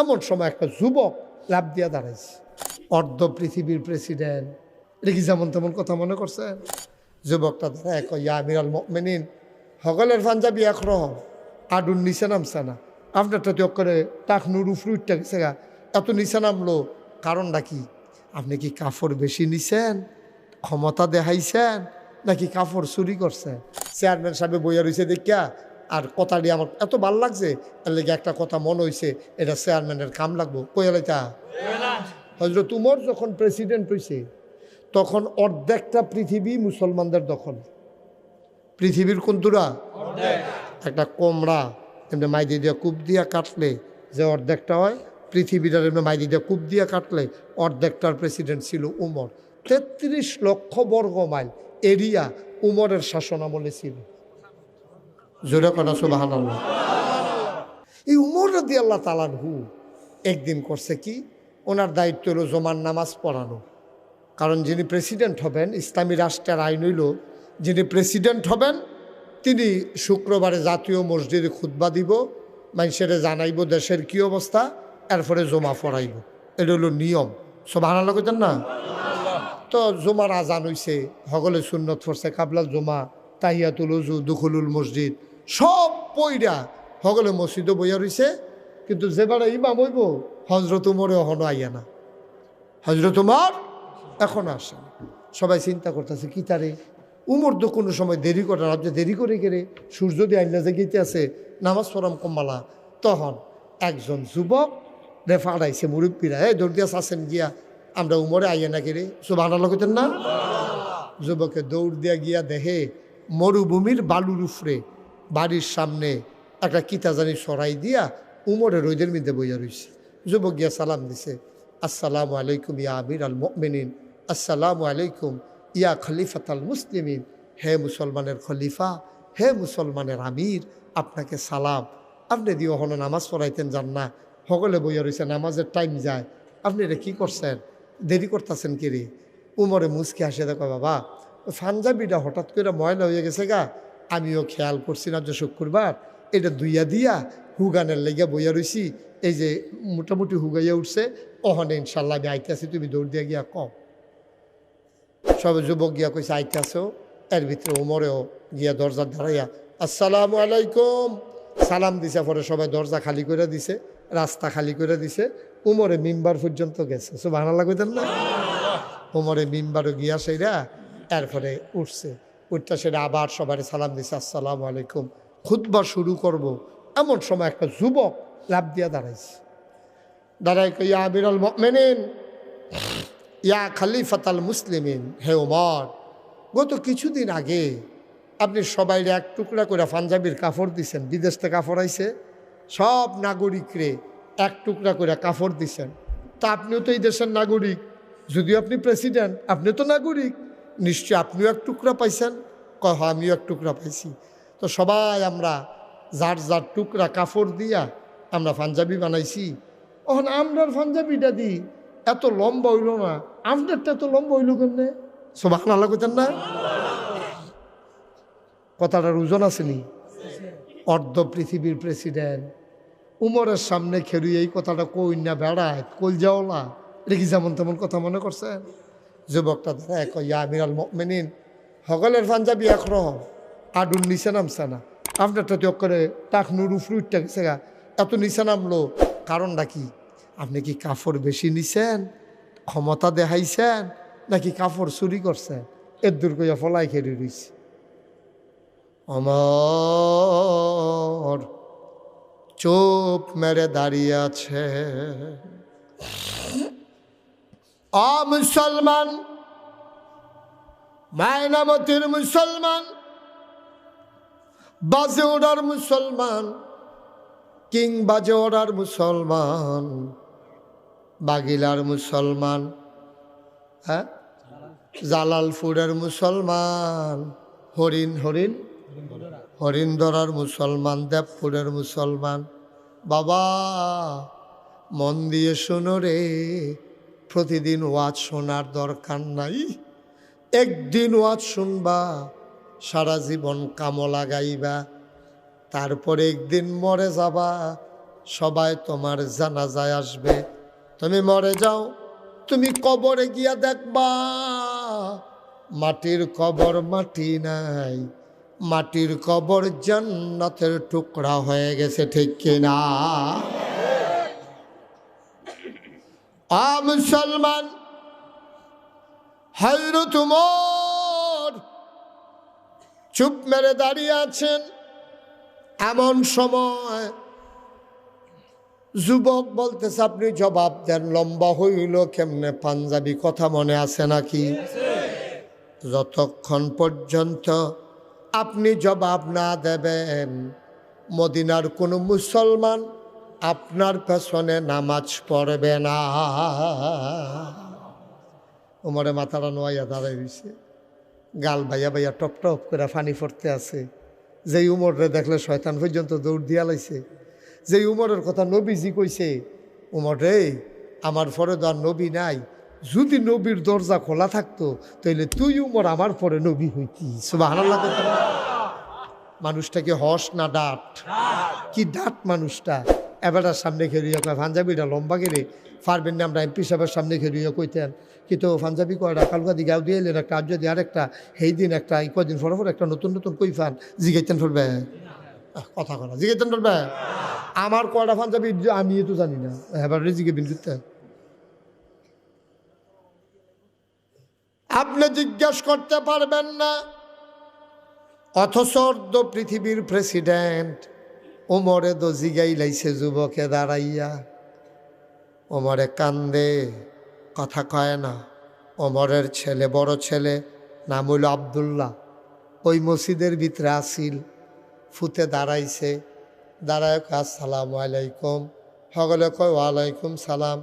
এমন সময় একটা যুবক লাভ দিয়া দাঁড়াইছে। অর্ধ পৃথিবীর প্রেসিডেন্ট এটা কি যেমন তেমন কথা মনে করছেন যুবকটা দাঁড়ায় ইয়া আমিরাল মেনিন সকলের পাঞ্জাবি একরকম, আডুর নিচে নামছে না। আপনারটা তো করে টাকনুর উফরুটটা গেছে গা। এত নিচে নামলো, কারণটা কি? আপনি কি কাপড় বেশি নিছেন? ক্ষমতা দেখাইছেন? নাকি কাপড় চুরি করছেন? চেয়ারম্যান সাহেব বইয়া রয়েছে দেখিয়া আর কথাটি আমার এত ভালো লাগছে এর লেগে একটা কথা মনে হয়েছে এটা চেয়ারম্যানের কাম লাগবো। কইয়ালাইতা হজরত উমর যখন প্রেসিডেন্ট হয়েছে তখন অর্ধেকটা পৃথিবী মুসলমানদের দখল। পৃথিবীর কোনতুরা একটা কোমড়া এমনি মাইদি দিয়া কূপ দিয়া কাটলে যে অর্ধেকটা হয় পৃথিবীটার এমনি মাইদি দিয়া কূপ দিয়া কাটলে অর্ধেকটার প্রেসিডেন্ট ছিল উমর। তেত্রিশ লক্ষ বর্গ মাইল এরিয়া উমরের শাসন আমলে ছিল। জোরে কনা সুবাহান আল্লাহ এই উমর রদি আল্লাহ তালানহু একদিন করছে কি? ওনার দায়িত্ব হলো জমার নামাজ পড়ানো। কারণ যিনি প্রেসিডেন্ট হবেন, ইসলামী রাষ্ট্রের আইন হইল, যিনি প্রেসিডেন্ট হবেন, তিনি শুক্রবারে জাতীয় মসজিদে খুতবা দিব, মানুষের জানাইব দেশের কি অবস্থা, এরপরে জমা পড়াইব। এটা হলো নিয়ম। আনা কইতেন না? তো জমার আজান হইছে সকলে সুন্নত ফরছে কাবলাল জমা, তাহিয়াতুল উজু, দুখুলুল মসজিদ সব পইরা সকলে মসজিদও বইয়া রইছে, কিন্তু যেবারে ইমাম হইব হজরত উমরে অহনো আইয়া না। হজরত উমার এখন আসে সবাই চিন্তা করতেছে, কি তারে? উমর তো কোনো সময় দেরি করে যে দেরি করে গেলে সূর্য দিয়ে আইনা যে গেতে আছে, নামাজ পড়াম কম্মালা তখন একজন যুবক রেফা আড়াইছে, মুরব্বীরা, এই দৌড় দিয়া আসেন গিয়া, আমরা উমরে আইয়া না গেলে সব আনা না? যুবকে দৌড় দিয়া গিয়া দেখে মরুভূমির বালুর উফরে বাড়ির সামনে একটা কিতাজানি সরাই দিয়া উমরে রোদের মধ্যে বইয়া রইছে। যুবক গিয়া সালাম দিছে, আসসালামু আলাইকুম ইয়া আমির আল মেনিন আসসালামু আলাইকুম ইয়া খলিফাত আল মুসলিমিন, হে মুসলমানের খলিফা, হে মুসলমানের আমির, আপনাকে সালাম। আপনি দিও ওখানে নামাজ পড়াইতেন যান না সকলে বইয়া রয়েছে নামাজের টাইম যায়। আপনি এটা কী করছেন? দেরি করতেছেন কি রে? উমরে মুসকে আসে দেখো বাবা পাঞ্জাবিটা হঠাৎ করে ময়লা হয়ে গেছে গা। আমিও খেয়াল করছি না যে শুক্রবার। এটা দুইয়া দিয়া হুগানের লেগে বইয়া রইছি। এই যে মোটামুটি হুগাইয়া উঠছে, ওখানে ইনশাল্লাহ আমি আইতে তুমি দৌড় দিয়া গিয়া কম সবে যুবক গিয়া কইছে আইতে আসো এর ভিতরে উমরেও গিয়া দরজা দাঁড়াইয়া, আসসালামু আলাইকুম। সালাম দিছে, পরে সবাই দরজা খালি করে দিছে, রাস্তা খালি করে দিছে। উমরে মিম্বার পর্যন্ত গেছে সো ভালো লাগতেন না? উমরে মিম্বারও গিয়া সেইরা এরপরে উঠছে। উঠতে সেটা আবার সবাই সালাম দিছে, আসসালামু আলাইকুম খুদবা শুরু করব। এমন সময় একটা যুবক লাভ দিয়া দাঁড়াইছে। দাঁড়াই ইয়া আমিরাল মেনেন ইয়া খালিফাত আল মুসলিমিন, হে ওমর গত কিছুদিন আগে আপনি সবাই এক টুকরা করে পাঞ্জাবির কাপড় দিছেন বিদেশ থেকে কাপড় আইছে, সব নাগরিকরে এক টুকরা করে কাপড় দিছেন। তা আপনিও তো এই দেশের নাগরিক, যদিও আপনি প্রেসিডেন্ট আপনি তো নাগরিক নিশ্চয় আপনিও এক টুকরা পাইছেন? কয় "হ্যাঁ, আমিও এক টুকরা পাইছি। তো সবাই আমরা যার যার টুকরা কাপড় দিয়া আমরা পাঞ্জাবি বানাইছি। ওখান আমরার পাঞ্জাবিটা দিই এত লম্বা হইল না আপনারটা এত লম্বা হইল কেমনে? সবাই আল্লাহ করতেন না? কথাটার ওজন আসেনি। অর্ধ পৃথিবীর প্রেসিডেন্ট। উমরের সামনে খেরুই এই কথাটা কই না বেড়ায় কল যাওলা এটা কি যেমন তেমন কথা মনে করছেন? যুবকটা দেখা কয়, ইয়া আমিরাল মেনিন সকলের পাঞ্জাবি এক একরকম, আডুর নিচে নামছে না। তো করে টাকনুর উফরুটটা গেছে গা। এত নিচে নামলো, কারণটা কি? আপনি কি কাপড় বেশি নিছেন? ক্ষমতা দেখাইছেন? নাকি কাপড় চুরি করছেন? এর দূর কইয়া ফলাই খেয়ে রইছে। আমার চোপ মেরে দাঁড়িয়ে আছে। আ মুসলমান মায়নামতির মুসলমান, বাজে ওড়ার মুসলমান, কিং বাজে ওড়ার মুসলমান, বাগিলার মুসলমান হ্যাঁ? জালালপুরের মুসলমান, হরিণ হরিণ হরিন্দরার মুসলমান, দেবপুরের মুসলমান। বাবা, মন দিয়ে শোনো রে। প্রতিদিন ওয়াজ শোনার দরকার নাই। একদিন ওয়াজ শুনবা, সারা জীবন কামো লাগাইবা। তারপরে একদিন মরে যাবা, সবাই তোমার জানাজায় আসবে। তুমি মরে যাও, তুমি কবরে গিয়া দেখবা, মাটির কবর মাটি নাই। মাটির কবর জান্নাতের টুকরা হয়ে গেছে, ঠিক কিনা? আ মুসলমান হাইরু তুমর চুপ মেরে দাঁড়িয়ে আছেন। এমন সময় যুবক বলতেছে, আপনি জবাব দেন, লম্বা হইল কেমনে? পাঞ্জাবি কথা মনে আছে নাকি? যতক্ষণ পর্যন্ত আপনি জবাব না দেবেন, মদিনার কোনো মুসলমান আপনার পেছনে নামাজ পড়বে না। উমরে মাথাটা নোয়াইয়া দাঁড়াই হয়েছে গাল ভাইয়া ভাইয়া টপ টপ করে ফানি পড়তে আছে। যেই উমরে দেখলে শয়তান পর্যন্ত দৌড় দিয়া লাইছে। যেই উমরের কথা নবীজি কইছে উমর রে আমার পরে তো আর নবী নাই। যদি নবীর দরজা খোলা থাকতো, তাইলে তুই উমর আমার পরে নবী হইতি। মানুষটাকে হস না ডাট? কি ডাট মানুষটা? এবারটার সামনে খেলিয়ে কয় পাঞ্জাবিটা লম্বা গেলে পারবেন না আমরা এমপি সাহেবের সামনে খেলিয়ে কইতেন, কিন্তু পাঞ্জাবি কয়টা কালকা দিকে গাও দিয়ে এলেন একটা, আর যদি আরেকটা, সেই দিন একটা, এই কদিন পর একটা নতুন নতুন কই ফান জিগাইতেন ফেলবে। কথা কথা জিগাইতেন ফেলবে। আমার কয়টা পাঞ্জাবি আমি তো জানি না। এবার জিগে বিন করতে আপনি জিজ্ঞেস করতে পারবেন না, অথচ পৃথিবীর প্রেসিডেন্ট ওমরে তো জিগাই লাইছে যুবকে দাঁড়াইয়া। ওমরে কান্দে, কথা কয় না। ওমরের ছেলে, বড় ছেলে নাম হইল আবদুল্লাহ। ওই মসজিদের ভিতরে আসিল ফুতে দাঁড়াইছে। দাঁড়ায় আসসালামু আলাইকুম। সকলে কয়, ওয়ালাইকুম সালাম।